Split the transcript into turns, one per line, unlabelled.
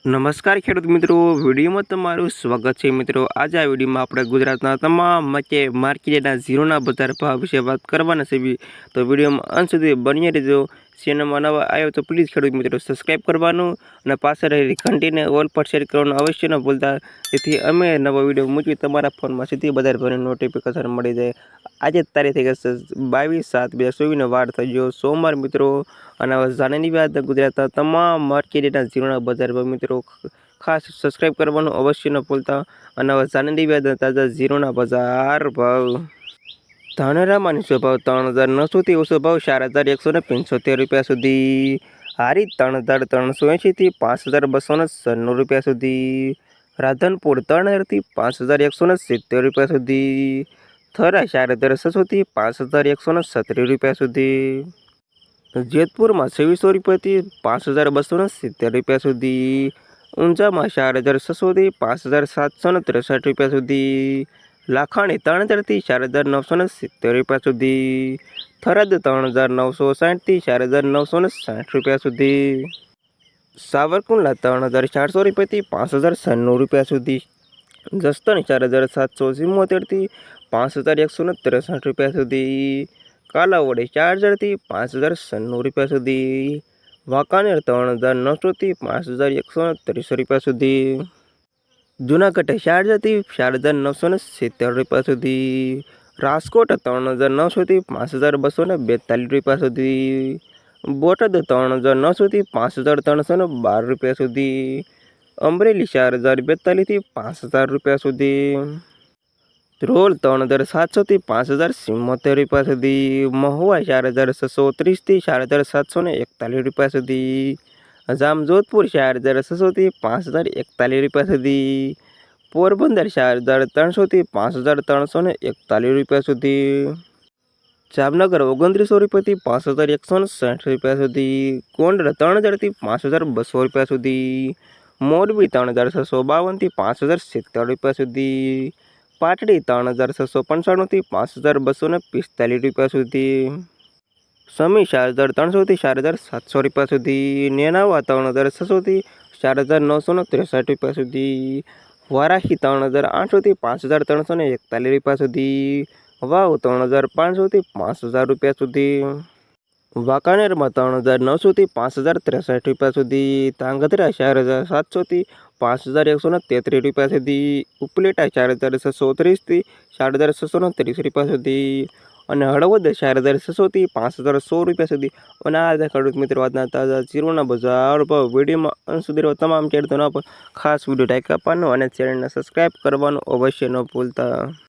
નમસ્કાર ખેડૂત મિત્રો, વિડીયોમાં તમારું સ્વાગત છે મિત્રો. આજે આ વિડીયોમાં આપણે ગુજરાતના તમામ મકે માર્કેટના ઝીરોના બજાર ભાવ વિશે વાત કરવાના છે. તો વિડીયોમાં અંત સુધી બની રહેજો. ચેનલમાં નવા આવ્યો તો પ્લીઝ ખેડૂત મિત્રો સબસ્ક્રાઈબ કરવાનું અને પાછળ રહેલી ઘંટીને ઓલ પર શેર કરવાનું અવશ્ય ન ભૂલતા. જેથી અમે નવો વીડિયો મૂકીએ, તમારા ફોનમાં સીધી બધા ભાઈને નોટિફિકેશન મળી જાય. આજે તારીખ થઈ બાવીસ સાત બે હજાર વાર થઈ ગયો સોમવાર મિત્રો, અને જાણીની વાત ગુજરાતના તમામ માર્કેટના ઝીરોના બજાર મિત્રો, ખાસ સબસ્ક્રાઈબ કરવાનું અવશ્ય ન ભૂલતા. અને જાણીની વાત તાજા ઝીરોના બજાર ભાવ. ધાનેરામાંની સ્વભાવ ત્રણ હજાર નવસોથી ઓછો ભાવ ચાર હજાર એકસો ને પંચોતેર રૂપિયા સુધી. હારી ત્રણ હજાર ત્રણસો એંશીથી પાંચ હજાર બસો ને સન્નું રૂપિયા સુધી. રાધનપુર ત્રણ હજારથી પાંચ હજાર એકસો ને સિત્તેર રૂપિયા સુધી. થરા ચાર હજાર છસોથી પાંચ હજાર એકસો ને સત્તરી રૂપિયા સુધી. જેતપુરમાં છવ્વીસો રૂપિયાથી પાંચ હજાર બસો ને સિત્તેર રૂપિયા સુધી. ઊંઝામાં ચાર હજાર છસોથી પાંચ હજાર સાતસો ને ત્રેસઠ રૂપિયા સુધી. લાખાણી ત્રણ હજારથી ચાર હજાર નવસો ને સિત્તેર રૂપિયા સુધી. થરાદ ત્રણ હજાર નવસો સાઠથી ચાર હજાર નવસો ને સાઠ રૂપિયા સુધી. સાવરકુંડલા ત્રણ હજાર ચારસો રૂપિયાથી પાંચ હજાર છન્નું રૂપિયા સુધી. જસદણ ચાર હજાર સાતસો ચુમ્મોતેરથી પાંચ હજાર એકસો ને ત્રેસઠ રૂપિયા સુધી. કાલાવડે ચાર હજારથી પાંચ હજાર છન્નું રૂપિયા સુધી. વાંકાનેર ત્રણ હજાર નવસોથી પાંચ હજાર એકસો ને ત્રીસ રૂપિયા સુધી. જુનાગઢ ચાર હજારથી ચાર નવસો ને સિત્તેર રૂપિયા સુધી, રાજકોટ ત્રણ હજાર નવસોથી પાંચ હજાર બસો ને બેતાલીસ રૂપિયા સુધી, બોટાદ ત્રણ હજાર નવસોથી પાંચ હજાર ત્રણસો ને બાર રૂપિયા સુધી, અમરેલી ચાર હજાર બેતાલીસથી પાંચ હજાર રૂપિયા સુધી, ધ્રોલ ત્રણ હજાર સાતસોથી પાંચ હજાર સિમોતેર રૂપિયા સુધી, મહુવા ચાર હજાર છસો ત્રીસથી ચાર હજાર સાતસો ને એકતાલીસ રૂપિયા સુધી જામજોધપુર ચાર હજાર છસોથી પાંચ હજાર એકતાલીસ રૂપિયા સુધી. પોરબંદર ચાર હજાર ત્રણસોથી પાંચ હજાર ત્રણસો ને એકતાલીસ રૂપિયા સુધી. જામનગર ઓગણત્રીસો રૂપિયાથી પાંચ હજાર એકસો ને સાઠ રૂપિયા સુધી. ગોંડલ ત્રણ હજારથી પાંચ હજાર બસો રૂપિયા સુધી. મોરબી ત્રણ હજાર છસો બાવનથી પાંચ હજાર સિત્તેર રૂપિયા સુધી. પાટડી ત્રણ હજાર છસો પંચાણુંથી પાંચ હજાર બસો ને પિસ્તાલીસ રૂપિયા સુધી. સમી ચાર હજાર ત્રણસોથી ચાર હજાર સાતસો રૂપિયા સુધી, નેનાવા ત્રણ હજાર છસોથી ચાર હજાર નવસો ને ત્રેસઠ રૂપિયા સુધી, વારાહી ત્રણ હજાર આઠસોથી પાંચ હજાર ત્રણસો ને એકતાલીસ રૂપિયા સુધી, વાવ ત્રણ હજાર પાંચસોથી પાંચ હજાર રૂપિયા સુધી, વાંકાનેરમાં ત્રણ હજાર નવસોથી પાંચ હજાર ત્રેસઠ રૂપિયા સુધી તાંગધ્રા ચાર હજાર સાતસોથી પાંચ હજાર એકસો ને તેત્રીસ રૂપિયા સુધી, ઉપલેટા ચાર હજાર છસો ત્રીસથી ચાર હજાર છસો ને ત્રીસ રૂપિયા સુધી અને હળવદ ચાર હજાર છસોથી પાંચ હજાર સો રૂપિયા સુધી. અને આ બધા ખેડૂત મિત્રો આજના તાજા જીરોના બજાર ભાવ વિડીયોમાં અંત સુધી તમામ ખેડૂતોના પર ખાસ વીડિયો ટાઈક આપવાનો અને ચેનલને સબસ્ક્રાઈબ કરવાનું અવશ્ય ન ભૂલતા.